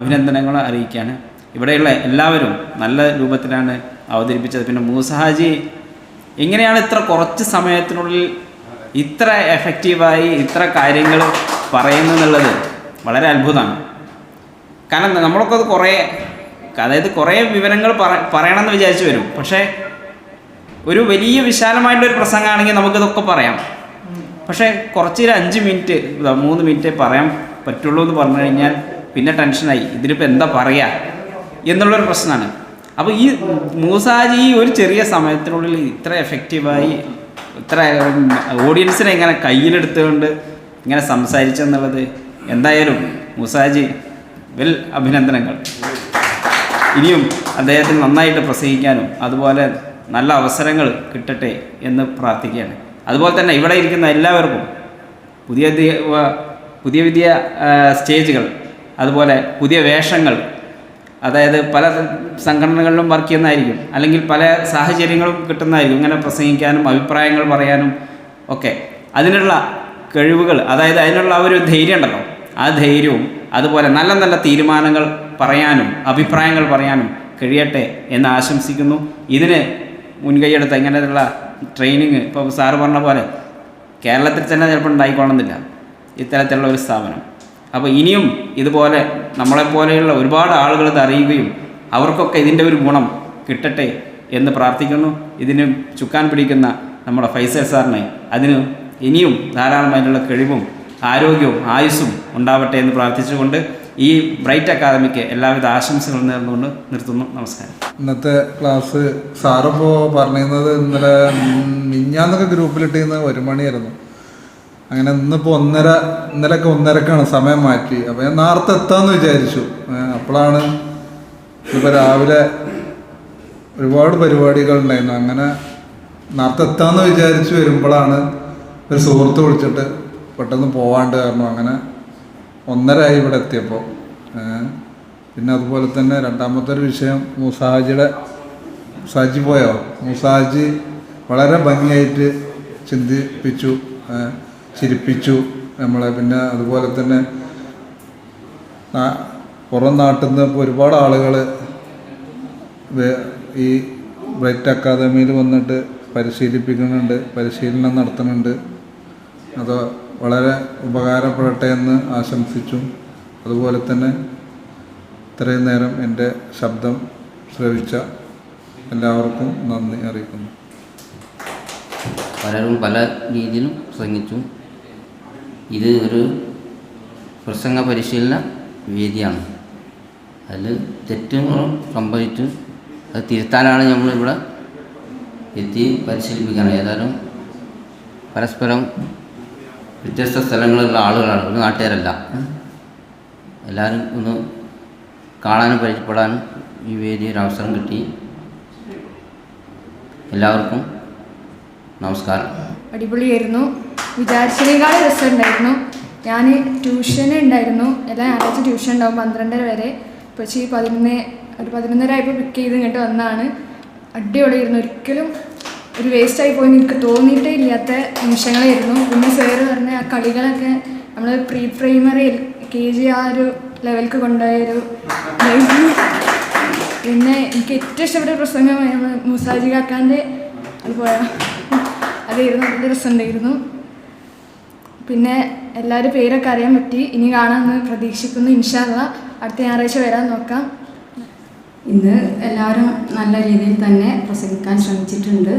അഭിനന്ദനങ്ങൾ അറിയിക്കുകയാണ്. ഇവിടെയുള്ള എല്ലാവരും നല്ല രൂപത്തിലാണ് അവതരിപ്പിച്ചത്. പിന്നെ മൂസഹാജി എങ്ങനെയാണ് ഇത്ര കുറച്ച് സമയത്തിനുള്ളിൽ ഇത്ര എഫക്റ്റീവായി ഇത്ര കാര്യങ്ങൾ പറയുന്നെന്നുള്ളത് വളരെ അത്ഭുതമാണ്. കാരണം നമ്മളൊക്കെ അത് കുറേ അതായത് കുറേ വിവരങ്ങൾ പറ പറയണമെന്ന് വിചാരിച്ചു വരും. പക്ഷേ ഒരു വലിയ വിശാലമായിട്ടൊരു പ്രസംഗമാണെങ്കിൽ നമുക്കിതൊക്കെ പറയാം. പക്ഷേ കുറച്ചൊരു അഞ്ച് മിനിറ്റ് മൂന്ന് മിനിറ്റേ പറയാൻ പറ്റുള്ളൂ എന്ന് പറഞ്ഞു കഴിഞ്ഞാൽ പിന്നെ ടെൻഷനായി ഇതിലിപ്പോൾ എന്താ പറയുക എന്നുള്ളൊരു പ്രശ്നമാണ് അപ്പോൾ ഈ മൂസാജി ഈ ഒരു ചെറിയ സമയത്തിനുള്ളിൽ ഇത്ര എഫക്റ്റീവായി ഇത്ര ഓഡിയൻസിനെ ഇങ്ങനെ കയ്യിലെടുത്തുകൊണ്ട് ഇങ്ങനെ സംസാരിച്ചെന്നുള്ളത് എന്തായാലും മൂസാജി വെൽ അഭിനന്ദനങ്ങൾ. ഇനിയും അദ്ദേഹത്തിന് നന്നായിട്ട് പ്രസംഗിക്കാനും അതുപോലെ നല്ല അവസരങ്ങൾ കിട്ടട്ടെ എന്ന് പ്രാർത്ഥിക്കുകയാണ്. അതുപോലെ തന്നെ ഇവിടെ ഇരിക്കുന്ന എല്ലാവർക്കും പുതിയ പുതിയ പുതിയ സ്റ്റേജുകൾ അതുപോലെ പുതിയ വേഷങ്ങൾ അതായത് പല സംഘടനകളിലും വർക്ക് ചെയ്യുന്നതായിരിക്കും. അല്ലെങ്കിൽ പല സാഹചര്യങ്ങളും കിട്ടുന്നതായിരിക്കും. ഇങ്ങനെ പ്രസംഗിക്കാനും അഭിപ്രായങ്ങൾ പറയാനും ഒക്കെ. അതിനുള്ള കഴിവുകൾ അതായത് അതിനുള്ള ഒരു ധൈര്യം ഉണ്ടല്ലോ. ആ ധൈര്യവും അതുപോലെ നല്ല നല്ല തീരുമാനങ്ങൾ പറയാനും അഭിപ്രായങ്ങൾ പറയാനും കഴിയട്ടെ എന്ന് ആശംസിക്കുന്നു. ഇതിന് മുൻകൈയെടുത്ത് ഇങ്ങനെയുള്ള ട്രെയിനിങ് ഇപ്പോൾ സാറ് പറഞ്ഞ പോലെ കേരളത്തിൽ തന്നെ ചിലപ്പോൾ ഉണ്ടായിക്കൊള്ളുന്നില്ല ഇത്തരത്തിലുള്ള ഒരു സ്ഥാപനം. അപ്പോൾ ഇനിയും ഇതുപോലെ നമ്മളെപ്പോലെയുള്ള ഒരുപാട് ആളുകൾ ഇത് അറിയുകയും അവർക്കൊക്കെ ഇതിന്റെ ഒരു ഗുണം കിട്ടട്ടെ എന്ന് പ്രാർത്ഥിക്കുന്നു. ഇതിന് ചുക്കാൻ പിടിക്കുന്ന നമ്മുടെ ഫൈസൽ സാറിനെ അതിന് ഇനിയും ധാരാളം അതിനുള്ള കഴിവും ആരോഗ്യവും ആയുസ്സും ഉണ്ടാവട്ടെ എന്ന് പ്രാർത്ഥിച്ചുകൊണ്ട് ഈ ബ്രൈറ്റ് അക്കാദമിക്ക് എല്ലാവിധ ആശംസകളും നേർന്നുകൊണ്ട് നിർത്തുന്നു. നമസ്കാരം. ഇന്നത്തെ ക്ലാസ് സാറിപ്പോൾ പറഞ്ഞിരുന്നത് ഇന്നലെ മിഞ്ഞാന്നൊക്കെ ഗ്രൂപ്പിലിട്ടിരുന്ന ഒരു മണിയായിരുന്നു. അങ്ങനെ ഇന്നിപ്പോൾ ഒന്നര ഇന്നലെയൊക്കെ ഒന്നരക്കാണ് സമയം മാറ്റി. അപ്പോൾ ഞാൻ നേരത്തെ എത്താമെന്ന് വിചാരിച്ചു. അപ്പോഴാണ് ഇപ്പോൾ രാവിലെ ഒരുപാട് പരിപാടികൾ ഉണ്ടായിരുന്നു അങ്ങനെ നേരത്തെ എത്താമെന്ന് വിചാരിച്ച് വരുമ്പോഴാണ് ഒരു സുഹൃത്ത് വിളിച്ചിട്ട് പെട്ടെന്ന് പോവാണ്ട് കാരണം അങ്ങനെ ഒന്നരയായി ഇവിടെ എത്തിയപ്പോൾ പിന്നെ അതുപോലെ തന്നെ രണ്ടാമത്തെ ഒരു വിഷയം മൂസാജിയുടെ സാജി പോയോ? മൂസാജി വളരെ ഭംഗിയായിട്ട് ചിന്തിപ്പിച്ചു. ചിരിപ്പിച്ചു. നമ്മളെ പിന്നെ അതുപോലെ തന്നെ പുറം നാട്ടിൽ നിന്ന് ഒരുപാട് ആളുകൾ ഈ ബ്രൈറ്റ് അക്കാദമിയിൽ വന്നിട്ട് പരിശീലിപ്പിക്കുന്നുണ്ട് പരിശീലനം നടത്തുന്നുണ്ട്. അത് വളരെ ഉപകാരപ്പെടട്ടെ എന്ന് ആശംസിച്ചു. അതുപോലെ തന്നെ ഇത്രയും നേരം എന്റെ ശബ്ദം ശ്രവിച്ച എല്ലാവർക്കും നന്ദി അറിയിക്കുന്നു. പലരും പല രീതിയിലും പ്രസംഗിച്ചു ഇത് ഒരു പ്രസംഗ പരിശീലന വേദിയാണ്. അതിൽ തെറ്റുകളും സംഭവിച്ചു. അത് തിരുത്താനാണ് നമ്മളിവിടെ എത്തി പരിശീലിപ്പിക്കുന്നത്. ഏതായാലും പരസ്പരം വ്യത്യസ്ത സ്ഥലങ്ങളിലുള്ള ആളുകളാണ്. ഒരു നാട്ടുകാരല്ല. എല്ലാവരും ഒന്ന് കാണാനും പരിചയപ്പെടാനും ഈ വേദി ഒരു അവസരം കിട്ടി. എല്ലാവർക്കും നമസ്കാരം. അടിപൊളിയായിരുന്നു. വിചാരിച്ചതിനേക്കാൾ രസമുണ്ടായിരുന്നു. ഞാൻ ട്യൂഷൻ ഉണ്ടായിരുന്നു. എല്ലാ ഞായറാഴ്ച ട്യൂഷൻ ഉണ്ടാവും പന്ത്രണ്ടര വരെ. പക്ഷേ പതിനൊന്ന് ഒരു പതിനൊന്നര ആയപ്പോൾ പിക്ക് ചെയ്ത് ഇങ്ങോട്ട് വന്നതാണ് അടിപൊളിയായിരുന്നു. ഒരിക്കലും ഒരു വേസ്റ്റായി പോയി എനിക്ക് തോന്നിയിട്ടേ ഇല്ലാത്ത നിമിഷങ്ങളായിരുന്നു. പിന്നെ സാറ് പറഞ്ഞ ആ കളികളൊക്കെ നമ്മൾ പ്രീ പ്രൈമറി കെ ജി ആ ഒരു ലെവൽക്ക് കൊണ്ടുപോയൊരു പിന്നെ എനിക്ക് ഏറ്റവും ഇഷ്ടപ്പെട്ട പ്രസംഗമായിരുന്നു മൂസാജി കാക്കാന്റെ അതുപോലെ. അതായിരുന്നു നല്ല രസമുണ്ടായിരുന്നു. പിന്നെ എല്ലാവരും പേരൊക്കെ അറിയാൻ പറ്റി. ഇനി കാണാമെന്ന് പ്രതീക്ഷിക്കുന്നു. ഇൻഷാല്ല അടുത്ത ഞായറാഴ്ച വരാൻ നോക്കാം. ഇന്ന് എല്ലാവരും നല്ല രീതിയിൽ തന്നെ പ്രസംഗിക്കാൻ ശ്രമിച്ചിട്ടുണ്ട്.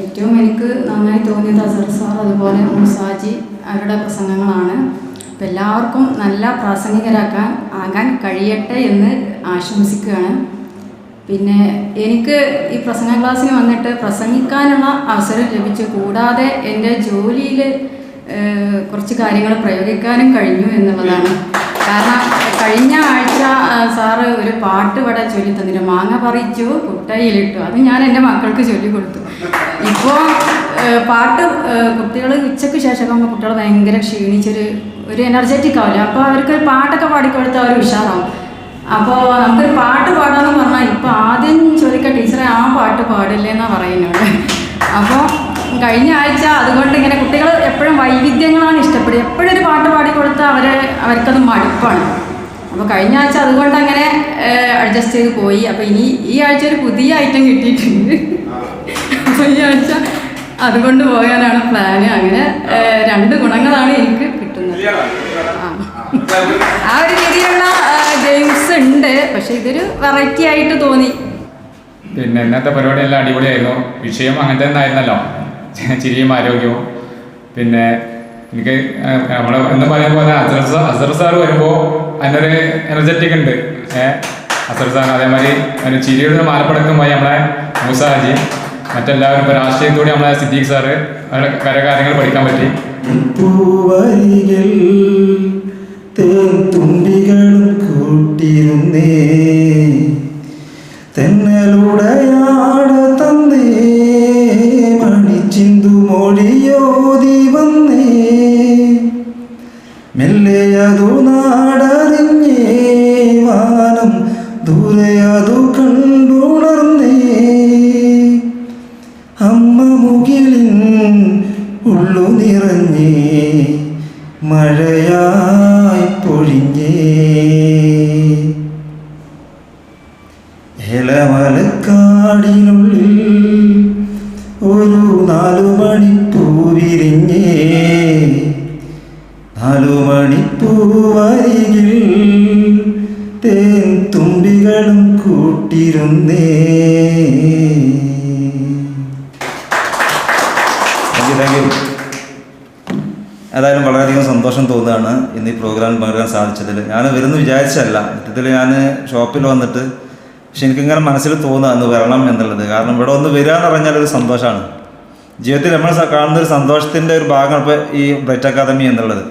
ഏറ്റവും എനിക്ക് നന്നായി തോന്നിയത് അസർ സാർ അതുപോലെ മുസാജി അവരുടെ പ്രസംഗങ്ങളാണ്. അപ്പം എല്ലാവർക്കും നല്ല പ്രാസംഗികരാക്കാൻ ആകാൻ കഴിയട്ടെ എന്ന് ആശംസിക്കുകയാണ്. പിന്നെ എനിക്ക് ഈ പ്രസംഗ ക്ലാസ്സിന് വന്നിട്ട് പ്രസംഗിക്കാനുള്ള അവസരം ലഭിച്ചു. കൂടാതെ എന്റെ ജോലിയിൽ കുറച്ച് കാര്യങ്ങൾ പ്രയോഗിക്കാനും കഴിഞ്ഞു എന്നുള്ളതാണ്. കാരണം കഴിഞ്ഞ ആഴ്ച സാറ് ഒരു പാട്ട് ഇവിടെ ചൊല്ലി തന്നിട്ട് മാങ്ങ പറിച്ചു കുട്ടയിലിട്ടു. അത് ഞാൻ എന്റെ മക്കൾക്ക് ചൊല്ലി കൊടുത്തു. ഇപ്പോൾ പാട്ട് കുട്ടികൾ ഉച്ചയ്ക്ക് ശേഷം കുട്ടികൾ ഭയങ്കര ക്ഷീണിച്ചൊരു ഒരു എനർജറ്റിക് ആവില്ല? അപ്പോൾ അവർക്ക് ഒരു പാട്ടൊക്കെ പാടിക്കൊടുത്താൽ അവർ ഉഷാറാവും. അപ്പോൾ നമുക്കൊരു പാട്ട് പാടാമെന്ന് പറഞ്ഞാൽ ഇപ്പോൾ ആദ്യം ചോദിക്കുക ടീച്ചറെ ആ പാട്ട് പാടില്ലേ എന്നാണ് പറയുന്നത്? അപ്പോൾ കഴിഞ്ഞ ആഴ്ച അതുകൊണ്ട് ഇങ്ങനെ കുട്ടികൾ എപ്പോഴും വൈവിധ്യങ്ങളാണ് ഇഷ്ടപ്പെടുക. എപ്പോഴും ഒരു പാട്ട് പാടിക്കൊടുത്താൽ അവർ അവർക്കത് മടുപ്പാണ്. അപ്പോൾ കഴിഞ്ഞ ആഴ്ച അതുകൊണ്ട് അങ്ങനെ അഡ്ജസ്റ്റ് ചെയ്ത് പോയി. അപ്പോൾ ഇനി ഈ ആഴ്ച ഒരു പുതിയ ഐറ്റം കിട്ടിയിട്ടുണ്ട്. അപ്പോൾ ഈ ആഴ്ച അതുകൊണ്ട് പോകാനാണ് പ്ലാന് അങ്ങനെ രണ്ട് ഗുണങ്ങളാണ് എനിക്ക് കിട്ടുന്നത്. ആ. ഒരു രീതിയിലുള്ള ഗെയിംസ് ഉണ്ട്. പക്ഷെ ഇതൊരു വെറൈറ്റി ആയിട്ട് തോന്നി. പിന്നെ ഇന്നത്തെ പരിപാടിയെല്ലാം അടിപൊളിയായിരുന്നു. വിഷയം അങ്ങനത്തെ ഒന്നായിരുന്നല്ലോ. ചിരിയും ആരോഗ്യവും. പിന്നെ എനിക്ക് നമ്മളെ എന്ന് പറയാൻ പോലെ അസർ സാർ അസർ സാർ വരുമ്പോൾ അതിനൊരു എനർജറ്റിക് ഉണ്ട്. ഏഹ് അസർ സാർ അതേമാതിരി അതിന് ചിരിയുടെ മാലപ്പടക്കം പോയി നമ്മളെ മൂസാജി മറ്റെല്ലാവരും ഇപ്പോൾ രാഷ്ട്രീയത്തോടെ നമ്മളെ സിദ്ദീഖ് സാറ് അങ്ങനെ കര കാര്യങ്ങൾ പഠിക്കാൻ പറ്റി. തുമ്പികളും കൂട്ടിരുന്നേ. മെല്ലെ അതു നാടറിഞ്ഞേ വാനം ദൂരെ കണ്ടുണർന്നേ. അമ്മ മുകിലിൻ ഉള്ളു നിറഞ്ഞേ മഴയായി പൊഴിഞ്ഞേ. ഇളമലക്കാടിനുള്ളിൽ മണിപ്പൂവരികിൽ തേൻ തുമ്പികളും കൂട്ടിരുന്നേ. ഏതായാലും വളരെയധികം സന്തോഷം തോന്നുകയാണ് ഇന്ന് ഈ പ്രോഗ്രാമിൽ പങ്കെടുക്കാൻ സാധിച്ചതിൽ. ഞാൻ വരുന്നു വിചാരിച്ചല്ല സത്യത്തിൽ ഞാൻ ഷോപ്പിൽ വന്നിട്ട് പക്ഷെ എനിക്കിങ്ങനെ മനസ്സിൽ തോന്നുക അന്ന് വരണം എന്നുള്ളത്. കാരണം ഇവിടെ ഒന്ന് വരിക എന്ന് പറഞ്ഞാൽ ഒരു സന്തോഷമാണ്. ജീവിതത്തിൽ നമ്മൾ കാണുന്ന ഒരു സന്തോഷത്തിന്റെ ഒരു ഭാഗമാണ് ഇപ്പോൾ ഈ ബ്രൈറ്റ് അക്കാദമി എന്നുള്ളത്.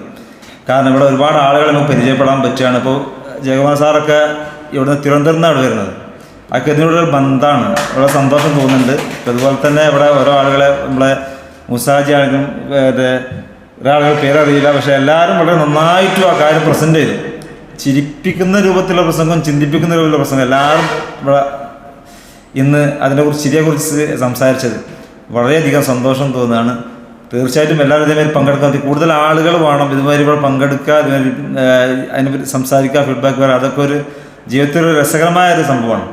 കാരണം ഇവിടെ ഒരുപാട് ആളുകളെ നമുക്ക് പരിചയപ്പെടാൻ പറ്റുകയാണ്. ഇപ്പോൾ ജയകുമാർ സാറൊക്കെ ഇവിടുന്ന് തിരുവനന്തപുരത്താണ് വരുന്നത്. അതൊക്കെ ഇതിനോടൊരു ബന്ധമാണ്. വളരെ സന്തോഷം തോന്നുന്നുണ്ട്. അതുപോലെ തന്നെ ഇവിടെ ഓരോ ആളുകളെ നമ്മളെ മുസാജി ആണെങ്കിലും ഒരാളുകൾ പേരറിയില്ല. പക്ഷെ എല്ലാവരും വളരെ നന്നായിട്ടും ആ കാര്യം പ്രസന്റ് ചെയ്തു. ചിരിപ്പിക്കുന്ന രൂപത്തിലുള്ള പ്രസംഗം ചിന്തിപ്പിക്കുന്ന രൂപത്തിലുള്ള പ്രസംഗം എല്ലാവരും ഇവിടെ ഇന്ന് അതിനെക്കുറിച്ച് ചിരിയെക്കുറിച്ച് സംസാരിച്ചത് വളരെയധികം സന്തോഷം തോന്നുകയാണ്. തീർച്ചയായിട്ടും എല്ലാവരും ഇതേമാതിരി പങ്കെടുക്കാൻ കൂടുതൽ ആളുകൾ വേണം ഇതുമാതിരി ഇവിടെ പങ്കെടുക്കുക ഇതുമാതിരി അതിനെപ്പറ്റി സംസാരിക്കുക ഫീഡ്ബാക്ക് വരാം അതൊക്കെ ഒരു ജീവിതത്തിൽ ഒരു രസകരമായ ഒരു സംഭവമാണ്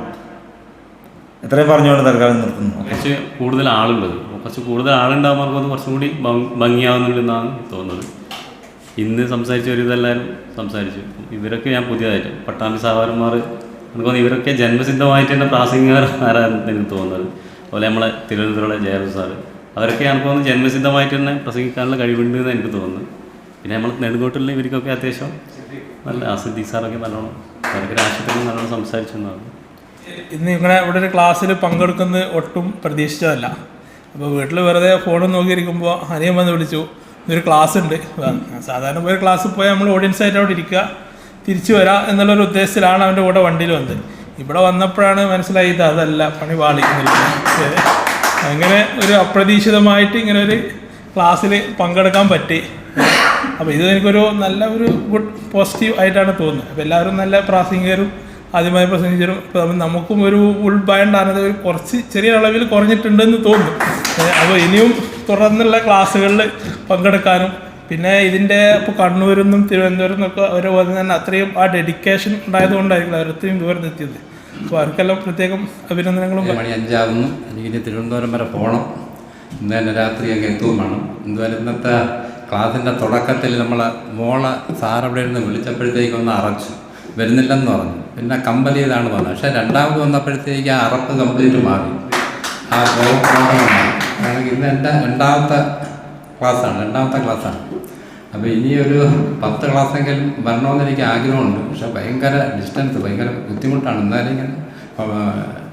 എത്രയും പറഞ്ഞുകൊണ്ട് തൽക്കാലം നിർത്തുന്നു കുറച്ച് കൂടുതൽ ആളുള്ളത് കുറച്ച് കൂടുതൽ ആളുണ്ടാകുമ്പോൾ അത് കുറച്ചും കൂടി ഭംഗി- ഭംഗിയാവുന്നുണ്ടെന്നാണ് തോന്നുന്നത് ഇന്ന് സംസാരിച്ചവരിതെല്ലാവരും സംസാരിച്ചു ഇവരൊക്കെ ഞാൻ പുതിയതായിട്ട് പട്ടാമ്പി സഹോദരന്മാർ എനിക്ക് ഇവരൊക്കെ ജന്മസിദ്ധമായിട്ട് തന്നെ പ്രാസംഗികരാണ് എനിക്ക് തോന്നുന്നത് അതുപോലെ നമ്മളെ തിരുവനന്തപുരമുള്ള ജയറു സാറ് അവരൊക്കെ എനിക്ക് തോന്നുന്നു ജന്മസിദ്ധമായിട്ട് തന്നെ പ്രസംഗിക്കാനുള്ള കഴിവുണ്ട് എന്ന് എനിക്ക് തോന്നുന്നു. പിന്നെ നമ്മൾ നെടുങ്കോട്ടുള്ള ഇവർക്കൊക്കെ അത്യാവശ്യം നല്ല അസിദ്ധി സാറൊക്കെ നല്ലോണം അവരൊക്കെ രാഷ്ട്രത്തിൽ നല്ലോണം സംസാരിച്ചു എന്നാണ് ഇന്ന് ഇങ്ങനെ ഇവിടെ ഒരു ക്ലാസ്സിൽ പങ്കെടുക്കുന്നത് ഒട്ടും പ്രതീക്ഷിച്ചതല്ല. അപ്പോൾ വീട്ടിൽ വെറുതെ ഫോണും നോക്കിയിരിക്കുമ്പോൾ അനിയൻ വന്ന് വിളിച്ചു ഇന്നൊരു ക്ലാസ് ഉണ്ട്. സാധാരണ പോയ ക്ലാസ്സിൽ പോയാൽ നമ്മൾ ഓഡിയൻസ് ആയിട്ട് അവിടെ ഇരിക്കുക തിരിച്ചു വരാം എന്നുള്ളൊരു ഉദ്ദേശത്തിലാണ് അവന്റെ കൂടെ വണ്ടിയിൽ വന്നത്. ഇവിടെ വന്നപ്പോഴാണ് മനസ്സിലായത് അതല്ല പണി പാളിക്കുന്നില്ല. അങ്ങനെ ഒരു അപ്രതീക്ഷിതമായിട്ട് ഇങ്ങനെ ഒരു ക്ലാസ്സിൽ പങ്കെടുക്കാൻ പറ്റി. അപ്പോൾ ഇത് എനിക്കൊരു നല്ല ഒരു ഗുഡ് പോസിറ്റീവ് ആയിട്ടാണ് തോന്നുന്നത്. അപ്പോൾ എല്ലാവരും നല്ല പ്രാസംഗികരും ആദ്യമായി പ്രസംഗിച്ചരും ഇപ്പോൾ നമുക്കും ഒരു ഉൾഭയണ്ടാണ് ഒരു കുറച്ച് ചെറിയ അളവിൽ കുറഞ്ഞിട്ടുണ്ടെന്ന് തോന്നുന്നു. അപ്പോൾ ഇനിയും തുടർന്നുള്ള ക്ലാസ്സുകളിൽ പങ്കെടുക്കാനും പിന്നെ ഇതിന്റെ ഇപ്പോൾ കണ്ണൂരിൽ നിന്നും തിരുവനന്തപുരം നിന്നൊക്കെ അവർ വന്ന് തന്നെ അത്രയും ആ ഡെഡിക്കേഷൻ ഉണ്ടായതുകൊണ്ടായിരിക്കും അവർ അത്രയും ദൂരം എത്തിയത് അപ്പോൾ അവർക്കെല്ലാം പ്രത്യേകം അഭിനന്ദനങ്ങളും മണി അഞ്ചാവുന്നു. എനിക്കിനി തിരുവനന്തപുരം വരെ പോകണം. ഇന്ന് തന്നെ രാത്രി അങ്ങ് എത്തുകയും വേണം. എന്തുവരെ ഇന്നത്തെ ക്ലാസ്സിന്റെ തുടക്കത്തിൽ നമ്മൾ മോളെ സാറവിടെ നിന്ന് വിളിച്ചപ്പോഴത്തേക്ക് ഒന്ന് അറച്ചു. വരുന്നില്ലെന്ന് പറഞ്ഞു. പിന്നെ കമ്പൽ ചെയ്താണ് വന്നത്. പക്ഷേ രണ്ടാമത് വന്നപ്പോഴത്തേക്ക് ആ അറപ്പ് കംപ്ലീറ്റ് മാറി. ആ കാരണം ഇന്ന് എന്റെ രണ്ടാമത്തെ ക്ലാസ്സാണ് രണ്ടാമത്തെ ക്ലാസ്സാണ് അപ്പോൾ ഇനിയൊരു പത്ത് ക്ലാസ്സെങ്കിലും വരണമെന്ന് എനിക്ക് ആഗ്രഹമുണ്ട്. പക്ഷെ ഭയങ്കര ഡിസ്റ്റൻസ് ഭയങ്കര ബുദ്ധിമുട്ടാണ്. എന്നാലും ഇങ്ങനെ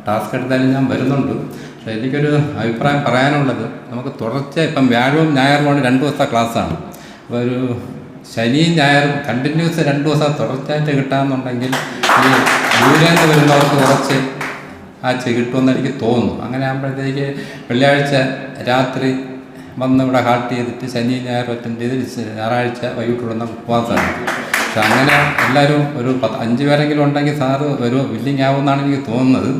ടാസ്ക് എടുത്താലും ഞാൻ വരുന്നുണ്ട്. പക്ഷെ എനിക്കൊരു അഭിപ്രായം പറയാനുള്ളത് നമുക്ക് തുടർച്ച ഇപ്പം വ്യാഴവും ഞായറുമാണ് രണ്ട് ദിവസത്തെ ക്ലാസ്സാണ്. അപ്പോൾ ഒരു ശനിയും ഞായറും കണ്ടിന്യൂസ് രണ്ട് ദിവസം തുടർച്ചയായിട്ട് കിട്ടാമെന്നുണ്ടെങ്കിൽ ഈ ദൂരേന്ന് വരുന്നവർക്ക് കുറച്ച് ആഴ്ച കിട്ടുമെന്ന് എനിക്ക് തോന്നുന്നു. അങ്ങനെ ആകുമ്പോഴത്തേക്ക് വെള്ളിയാഴ്ച രാത്രി വന്ന് ഇവിടെ ഹാർട്ട് ചെയ്തിട്ട് ശനി ഞായർ അറ്റൻഡ് ചെയ്ത് ഞായറാഴ്ച വൈകിട്ടുള്ള ഉപവാസമാണ് പക്ഷെ അങ്ങനെ എല്ലാവരും ഒരു പത്ത് അഞ്ച് പേരെങ്കിലും ഉണ്ടെങ്കിൽ സാറ് ഒരു വില്ലിങ് ആവുമെന്നാണ് എനിക്ക് തോന്നുന്നത്.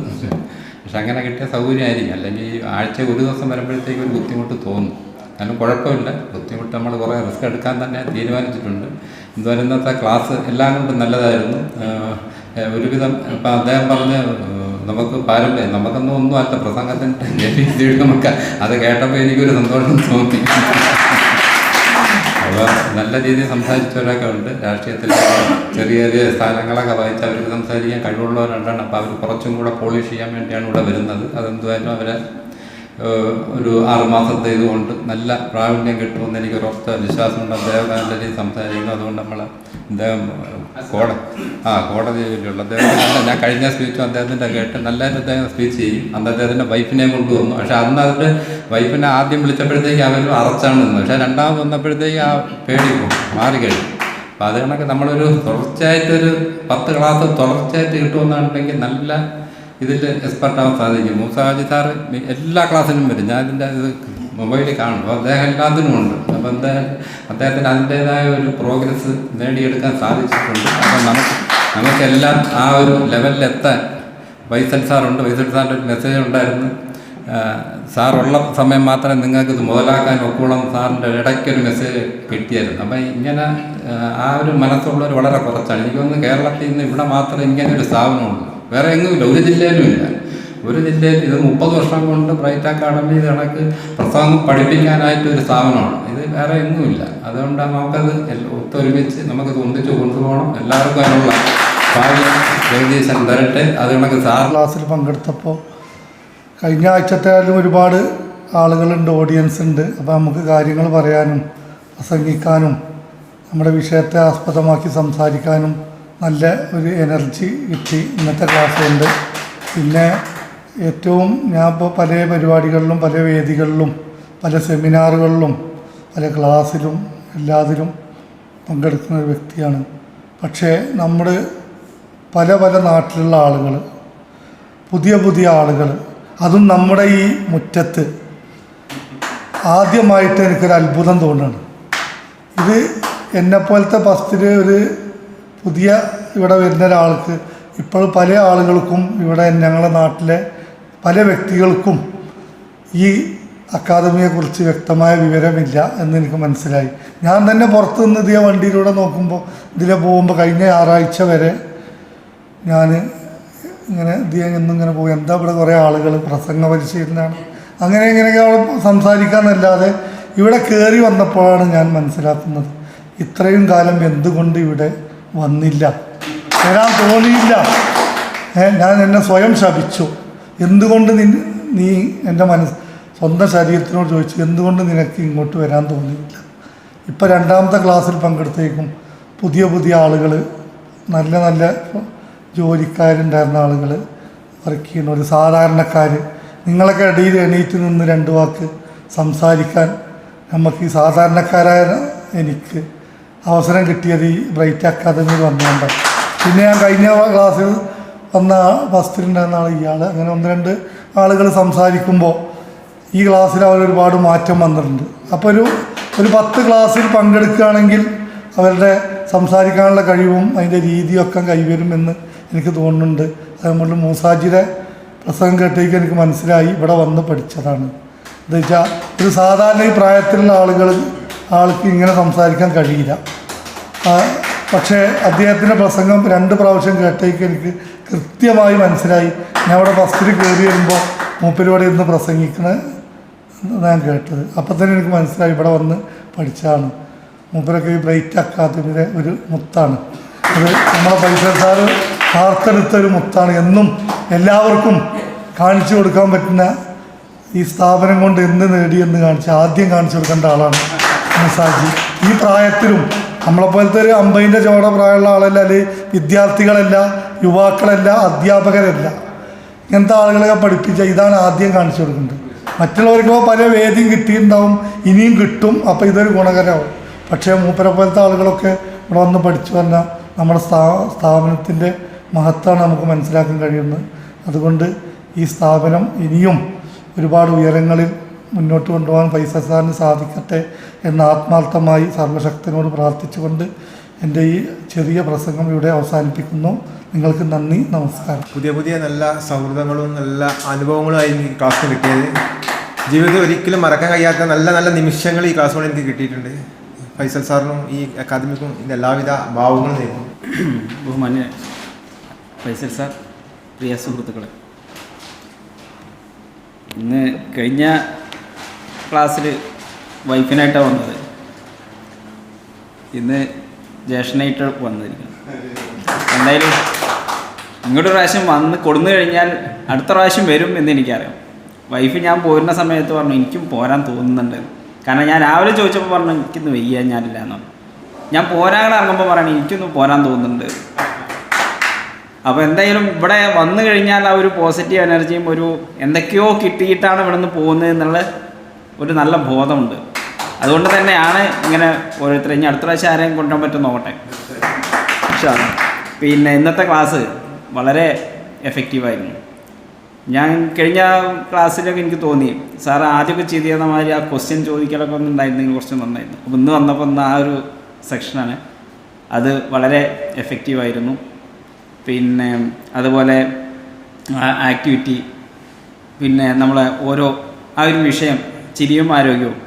പക്ഷെ അങ്ങനെ കിട്ടിയ സൗകര്യമായിരിക്കും. അല്ലെങ്കിൽ ആഴ്ച ഒരു ദിവസം വരുമ്പോഴത്തേക്ക് ഒരു ബുദ്ധിമുട്ട് തോന്നും. കാരണം കുഴപ്പമില്ല. ബുദ്ധിമുട്ട് നമ്മൾ കുറേ റിസ്ക് എടുക്കാൻ തന്നെ തീരുമാനിച്ചിട്ടുണ്ട്. ഇന്നത്തെ ക്ലാസ് എല്ലാം കൊണ്ടും നല്ലതായിരുന്നു. ഒരുവിധം ഇപ്പം അദ്ദേഹം പറഞ്ഞ് നമുക്ക് പാരമ്പര്യം നമുക്കൊന്നും ഒന്നും അല്ല പ്രസംഗത്തിന്റെ നമുക്ക് അത് കേട്ടപ്പോൾ എനിക്കൊരു സന്തോഷം തോന്നി. അപ്പോൾ നല്ല രീതിയിൽ സംസാരിച്ചവരൊക്കെ ഉണ്ട് രാഷ്ട്രീയത്തിൽ ചെറിയ ചെറിയ സ്ഥാനങ്ങളൊക്കെ വഹിച്ച് അവർക്ക് സംസാരിക്കാൻ കഴിവുള്ളവരുണ്ടാണ്. അപ്പോൾ അവർ കുറച്ചും കൂടെ പോളിഷ് ചെയ്യാൻ വേണ്ടിയാണ് ഇവിടെ വരുന്നത്. അതെന്തുമായാലും അവരെ ഒരു ആറുമാസത്തെ ഇതുകൊണ്ട് നല്ല പ്രാവീണ്യം കിട്ടുമെന്ന് എനിക്കൊരു ഉറച്ച വിശ്വാസമുണ്ട്. അദ്ദേഹം നല്ല സംസാരിക്കുന്നു. അതുകൊണ്ട് നമ്മൾ അദ്ദേഹം കോടതി ആ കോടതിയിലുള്ള അദ്ദേഹം ഞാൻ കഴിഞ്ഞ സ്പീച്ചും അദ്ദേഹത്തിന്റെ കേട്ട് നല്ല അദ്ദേഹം സ്പീച്ച് ചെയ്യും. അന്ന് അദ്ദേഹത്തിന്റെ വൈഫിനെ കൊണ്ടുവന്നു. പക്ഷെ അന്ന് അതിന്റെ വൈഫിനെ ആദ്യം വിളിച്ചപ്പോഴത്തേക്ക് അവരും അറച്ചാണ് നിന്നത്. പക്ഷേ രണ്ടാമത് വന്നപ്പോഴത്തേക്ക് ആ പേടി മാറി കഴിഞ്ഞു. അപ്പോൾ അത് കണക്ക് നമ്മളൊരു തുടർച്ചയായിട്ടൊരു പത്ത് ക്ലാസ് തുടർച്ചയായിട്ട് കിട്ടുമെന്നുണ്ടെങ്കിൽ നല്ല ഇതിൽ എക്സ്പെർട്ട് ആവാൻ സാധിക്കും മൂസാജി സാറ് എല്ലാ ക്ലാസ്സിലും വരും. ഞാൻ ഇതിന്റെ ഇത് മൊബൈലിൽ കാണും. അപ്പോൾ അദ്ദേഹം എല്ലാത്തിനും ഉണ്ട്. അപ്പോൾ അദ്ദേഹം അദ്ദേഹത്തിന് അതിന്റേതായ ഒരു പ്രോഗ്രസ് നേടിയെടുക്കാൻ സാധിച്ചിട്ടുണ്ട്. അപ്പം നമുക്ക് നമുക്കെല്ലാം ആ ഒരു ലെവലിലെത്താൻ വൈസൽ സാറുണ്ട്. വൈസൽ സാറിന്റെ ഒരു മെസ്സേജ് ഉണ്ടായിരുന്നു. സാറുള്ള സമയം മാത്രമേ നിങ്ങൾക്ക് ഇത് മുതലാക്കാൻ ഒക്കുള്ളൂ സാറിന്റെ ഇടയ്ക്കൊരു മെസ്സേജ് കിട്ടിയായിരുന്നു. അപ്പം ഇങ്ങനെ ആ, ഒരു മനസ്സുള്ളവർ വളരെ കുറച്ചാണ്. എനിക്ക് തോന്നുന്നു കേരളത്തിൽ നിന്ന് ഇവിടെ മാത്രമേ ഇങ്ങനെ ഒരു സ്ഥാപനമുള്ളൂ. വേറെ എങ്ങുമില്ല ഒരു ജില്ലയിലും ഇല്ല. ഒരു ജില്ലയിൽ ഇത് മുപ്പത് വർഷം കൊണ്ട് ബ്രൈറ്റ് അക്കാഡമി ഇത് കണക്ക് പ്രസംഗം പഠിപ്പിക്കാനായിട്ട് ഒരു സ്ഥാപനമാണ്. ഇത് വേറെ എങ്ങുമില്ല അതുകൊണ്ട് നമുക്കത് ഒത്തൊരുമിച്ച് നമുക്ക് ഒന്നിച്ച് കൊണ്ടുപോകണം. എല്ലാവർക്കും അതിനുള്ള ജഗദീശൻ തരട്ടെ. അത് കണക്ക് സാർ ക്ലാസ്സിൽ പങ്കെടുത്തപ്പോൾ കഴിഞ്ഞ ആഴ്ചത്തേലും ഒരുപാട് ആളുകളുണ്ട് ഓഡിയൻസ് ഉണ്ട്. അപ്പോൾ നമുക്ക് കാര്യങ്ങൾ പറയാനും പ്രസംഗിക്കാനും നമ്മുടെ വിഷയത്തെ ആസ്പദമാക്കി സംസാരിക്കാനും നല്ല ഒരു എനർജി കിട്ടി ഇന്നത്തെ ക്ലാസ് കൊണ്ട് പിന്നെ ഏറ്റവും ഞാൻ ഇപ്പോൾ പല പരിപാടികളിലും പല വേദികളിലും പല സെമിനാറുകളിലും പല ക്ലാസ്സിലും എല്ലാത്തിലും പങ്കെടുക്കുന്ന ഒരു വ്യക്തിയാണ്. പക്ഷേ നമ്മൾ പല പല നാട്ടിലുള്ള ആളുകൾ പുതിയ പുതിയ ആളുകൾ അതും നമ്മുടെ ഈ മുറ്റത്ത് ആദ്യമായിട്ട് എനിക്കൊരു അത്ഭുതം തോന്നുകയാണ്. ഇത് എന്നെപ്പോലത്തെ ഫസ്റ്റിൽ ഒരു പുതിയ ഇവിടെ വരുന്ന ഒരാൾക്ക് ഇപ്പോൾ പല ആളുകൾക്കും ഇവിടെ ഞങ്ങളുടെ നാട്ടിലെ പല വ്യക്തികൾക്കും ഈ അക്കാദമിയെക്കുറിച്ച് വ്യക്തമായ വിവരമില്ല എന്ന് എനിക്ക് മനസ്സിലായി. ഞാൻ തന്നെ പുറത്തുനിന്ന് ഇതേ വണ്ടിയിലൂടെ നോക്കുമ്പോൾ ഇതിലെ പോകുമ്പോൾ കഴിഞ്ഞ ഞായറാഴ്ച വരെ ഞാൻ ഇങ്ങനെ ഇതിയെ ഇന്നിങ്ങനെ പോകും എന്താ ഇവിടെ കുറേ ആളുകൾ പ്രസംഗ പരിശീലനമാണ്. അങ്ങനെ ഇങ്ങനെയൊക്കെ അവിടെ സംസാരിക്കാമെന്നല്ലാതെ ഇവിടെ കയറി വന്നപ്പോഴാണ് ഞാൻ മനസ്സിലാക്കുന്നത്. ഇത്രയും കാലം എന്തുകൊണ്ട് ഇവിടെ വന്നില്ല. വരാൻ തോന്നിയില്ല. ഞാൻ എന്നെ സ്വയം ശപിച്ചു. എന്തുകൊണ്ട് നിൻ നീ എന്റെ മനസ്സ് സ്വന്തം ശരീരത്തിനോട് ചോദിച്ചു എന്തുകൊണ്ട് നിനക്ക് ഇങ്ങോട്ട് വരാൻ തോന്നിയില്ല? ഇപ്പം രണ്ടാമത്തെ ക്ലാസ്സിൽ പങ്കെടുത്തേക്കും പുതിയ പുതിയ ആളുകൾ നല്ല നല്ല ജോലിക്കാരുണ്ടായിരുന്ന ആളുകൾ വർക്ക് ചെയ്യുന്ന ഒരു സാധാരണക്കാർ നിങ്ങളൊക്കെ ഇടയിൽ എണീറ്റ് നിന്ന് രണ്ട് വാക്ക് സംസാരിക്കാൻ നമുക്ക് ഈ സാധാരണക്കാരായ എനിക്ക് അവസരം കിട്ടിയത് ഈ ബ്രൈറ്റ് അക്കാദമിയിൽ വന്നുകൊണ്ട് പിന്നെ ഞാൻ കഴിഞ്ഞ ക്ലാസ്സിൽ വന്ന ഫസ്റ്റിലുണ്ടായിരുന്ന ആൾ ഇയാൾ അങ്ങനെ ഒന്ന് രണ്ട് ആളുകൾ സംസാരിക്കുമ്പോൾ ഈ ക്ലാസ്സിൽ അവർ ഒരുപാട് മാറ്റം വന്നിട്ടുണ്ട്. അപ്പോൾ ഒരു ഒരു പത്ത് ക്ലാസ്സിൽ പങ്കെടുക്കുകയാണെങ്കിൽ അവരുടെ സംസാരിക്കാനുള്ള കഴിവും അതിന്റെ രീതിയൊക്കെ കൈവരുമെന്ന് എനിക്ക് തോന്നുന്നുണ്ട്. അതുകൊണ്ട് മൂസാജിയുടെ പ്രസംഗം കേട്ടേക്ക് എനിക്ക് മനസ്സിലായി. ഇവിടെ വന്ന് പഠിച്ചതാണ്. എന്താ വെച്ചാൽ ഒരു സാധാരണ ഈ പ്രായത്തിലുള്ള ആളുകൾ ആൾക്ക് ഇങ്ങനെ സംസാരിക്കാൻ കഴിയില്ല. പക്ഷേ അദ്ദേഹത്തിന്റെ പ്രസംഗം രണ്ട് പ്രാവശ്യം കേട്ടേക്ക് എനിക്ക് കൃത്യമായി മനസ്സിലായി. ഞാൻ അവിടെ ഫസ്റ്റിൽ കയറി വരുമ്പോൾ മൂപ്പരിവിടെ ഇരുന്ന് പ്രസംഗിക്കണേ ഞാൻ കേട്ടത്. അപ്പം തന്നെ എനിക്ക് മനസ്സിലായി ഇവിടെ വന്ന് പഠിച്ചാണ്. മൂപ്പരൊക്കെ ഈ ബ്രൈറ്റ് അക്കാദമിയുടെ ഒരു മുത്താണ്. അത് നമ്മളെ പൈസക്കാർ വാർത്തെടുത്ത ഒരു മുത്താണ്. എന്നും എല്ലാവർക്കും കാണിച്ചു കൊടുക്കാൻ പറ്റുന്ന ഈ സ്ഥാപനം കൊണ്ട് എന്ത് നേടിയെന്ന് കാണിച്ച് ആദ്യം കാണിച്ചു കൊടുക്കേണ്ട ആളാണ് മുസാജി. ഈ പ്രായത്തിലും നമ്മളെപ്പോലത്തെ ഒരു അമ്പതിന്റെ ചോട പ്രായമുള്ള ആളല്ല അല്ലെങ്കിൽ വിദ്യാർത്ഥികളല്ല യുവാക്കളല്ല അധ്യാപകരല്ല. ഇങ്ങനത്തെ ആളുകളെ പഠിപ്പിച്ച ഇതാണ് ആദ്യം കാണിച്ചു കൊടുക്കുന്നത്. മറ്റുള്ളവർക്ക് പല വേദിയും കിട്ടിയിട്ടുണ്ടാവും ഇനിയും കിട്ടും അപ്പോൾ ഇതൊരു ഗുണകരമാവും. പക്ഷേ മൂപ്പരെ പോലത്തെ ആളുകളൊക്കെ ഇവിടെ വന്ന് പഠിച്ചു പറഞ്ഞാൽ നമ്മുടെ സ്ഥാ സ്ഥാപനത്തിന്റെ മഹത്വമാണ് നമുക്ക് മനസ്സിലാക്കാൻ കഴിയുന്നത്. അതുകൊണ്ട് ഈ സ്ഥാപനം ഇനിയും ഒരുപാട് ഉയരങ്ങളിൽ മുന്നോട്ട് കൊണ്ടുപോകാൻ പൈസ സാറിന് സാധിക്കട്ടെ എന്ന് ആത്മാർത്ഥമായി സർവശക്തനോട് പ്രാർത്ഥിച്ചുകൊണ്ട് എന്റെ ഈ ചെറിയ പ്രസംഗം ഇവിടെ അവസാനിപ്പിക്കുന്നു. നിങ്ങൾക്ക് നന്ദി നമസ്കാരം. പുതിയ പുതിയ നല്ല സൗഹൃദങ്ങളും നല്ല അനുഭവങ്ങളും ഈ ക്ലാസ് കിട്ടിയത്. ജീവിതത്തിൽ ഒരിക്കലും മറക്കാൻ കഴിയാത്ത നല്ല നല്ല നിമിഷങ്ങൾ ഈ ക്ലാസ് കൊണ്ട് എനിക്ക് കിട്ടിയിട്ടുണ്ട്. ഫൈസൽ സാറിനും ഈ അക്കാദമിക്കും ഇതിന്റെ എല്ലാവിധ ഭാവങ്ങളും നേരുന്നു. ബഹുമാന്യ ഫൈസൽ സാർ പ്രിയ സുഹൃത്തുക്കളെ. ഇന്ന് കഴിഞ്ഞ ക്ലാസ്സിൽ വൈഫിനായിട്ടാണ് വന്നത്. ഇന്ന് ജ്യേഷ്ഠനായിട്ട് വന്നിരിക്കുന്നു. എന്തായാലും ഇങ്ങോട്ട് പ്രാവശ്യം വന്ന് കൊടുന്നു കഴിഞ്ഞാൽ അടുത്ത പ്രാവശ്യം വരും എന്ന് എനിക്കറിയാം. വൈഫ് ഞാൻ പോരുന്ന സമയത്ത് പറഞ്ഞു എനിക്കും പോരാൻ തോന്നുന്നുണ്ട്. കാരണം ഞാൻ രാവിലെ ചോദിച്ചപ്പോൾ പറഞ്ഞു എനിക്കിന്ന് വയ്യ ഞാനില്ല എന്ന്. ഞാൻ പോരാകളെ ഇറങ്ങുമ്പോൾ പറയണം എനിക്കൊന്ന് പോരാൻ തോന്നുന്നുണ്ട്. അപ്പോൾ എന്തായാലും ഇവിടെ വന്നു കഴിഞ്ഞാൽ ആ ഒരു പോസിറ്റീവ് എനർജിയും ഒരു എന്തൊക്കെയോ കിട്ടിയിട്ടാണ് ഇവിടെ നിന്ന് പോകുന്നത് എന്നുള്ള ഒരു നല്ല ബോധമുണ്ട്. അതുകൊണ്ട് തന്നെയാണ് ഇങ്ങനെ ഓരോരുത്തരെ ഇനി അടുത്ത പ്രാവശ്യം ആരെയും കൊണ്ടുപോകാൻ പറ്റും നോക്കട്ടെ. പിന്നെ ഇന്നത്തെ ക്ലാസ് വളരെ എഫക്റ്റീവായിരുന്നു ഞാൻ കഴിഞ്ഞ ക്ലാസ്സിലൊക്കെ എനിക്ക് തോന്നി സാർ ആദ്യമൊക്കെ ചെയ്തിരുന്ന മാതിരി ആ ക്വസ്റ്റ്യൻ ചോദിക്കലൊക്കെ ഒന്നും ഉണ്ടായിരുന്നെങ്കിൽ കുറച്ച് നന്നായിരുന്നു അപ്പോൾ ഇന്ന് വന്നപ്പോൾ ഒന്ന് ആ ഒരു സെക്ഷനാണ് അത് വളരെ എഫക്റ്റീവായിരുന്നു പിന്നെ അതുപോലെ ആക്ടിവിറ്റി പിന്നെ നമ്മളെ ഓരോ ആ ഒരു വിഷയം ചിരിയും ആരോഗ്യവും.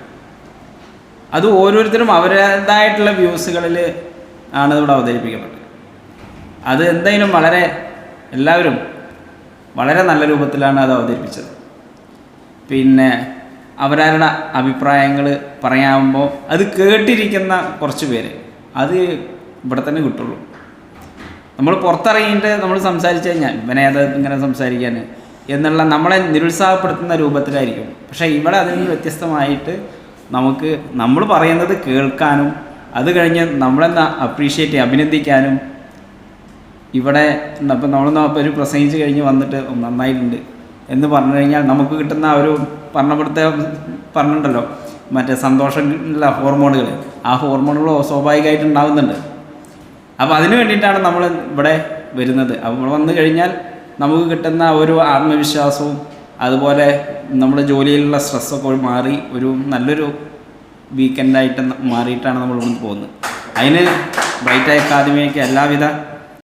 അത് ഓരോരുത്തരും അവരുടേതായിട്ടുള്ള വ്യൂസുകളിൽ ആണ് ഇവിടെ അവതരിപ്പിക്കപ്പെട്ടത്. അത് എന്തായാലും വളരെ എല്ലാവരും വളരെ നല്ല രൂപത്തിലാണ് അത് അവതരിപ്പിച്ചത്. പിന്നെ അവരവരുടെ അഭിപ്രായങ്ങൾ പറയാകുമ്പോൾ അത് കേട്ടിരിക്കുന്ന കുറച്ച് പേര് അത് ഇവിടെ തന്നെ കിട്ടുള്ളൂ. നമ്മൾ പുറത്തിറങ്ങിയിട്ട് നമ്മൾ സംസാരിച്ചു കഴിഞ്ഞാൽ ഇവനെ അത് ഇങ്ങനെ സംസാരിക്കാൻ എന്നുള്ള നമ്മളെ നിരുത്സാഹപ്പെടുത്തുന്ന രൂപത്തിലായിരിക്കും. പക്ഷേ ഇവിടെ അതിൽ നിന്ന് വ്യത്യസ്തമായിട്ട് നമുക്ക് നമ്മൾ പറയുന്നത് കേൾക്കാനും അത് കഴിഞ്ഞ് നമ്മളെന്ന് അപ്രീഷിയേറ്റ് അഭിനന്ദിക്കാനും ഇവിടെ ഇപ്പം നമ്മളൊന്ന് ഒരു പ്രസംഗിച്ച് കഴിഞ്ഞ് വന്നിട്ട് "ഓ, നന്നായിട്ടുണ്ട് എന്ന് പറഞ്ഞു കഴിഞ്ഞാൽ നമുക്ക് കിട്ടുന്ന ഒരു പറഞ്ഞപ്പെടുത്ത പറഞ്ഞിട്ടുണ്ടല്ലോ മറ്റേ സന്തോഷമുള്ള ഹോർമോണുകൾ. ആ ഹോർമോണുകൾ സ്വാഭാവികമായിട്ട് ഉണ്ടാകുന്നുണ്ട് അപ്പോൾ അതിന് വേണ്ടിയിട്ടാണ് നമ്മൾ ഇവിടെ വരുന്നത്. അപ്പോൾ ഇവിടെ വന്നു കഴിഞ്ഞാൽ നമുക്ക് കിട്ടുന്ന ഒരു ആത്മവിശ്വാസവും അതുപോലെ നമ്മുടെ ജോലിയിലുള്ള സ്ട്രെസ്സൊക്കെ മാറി ഒരു നല്ലൊരു വീക്കെൻഡായിട്ട് മാറിയിട്ടാണ് നമ്മൾ പോകുന്നത്. അതിന് ബ്രൈറ്റ് അക്കാദമിയൊക്കെ എല്ലാവിധ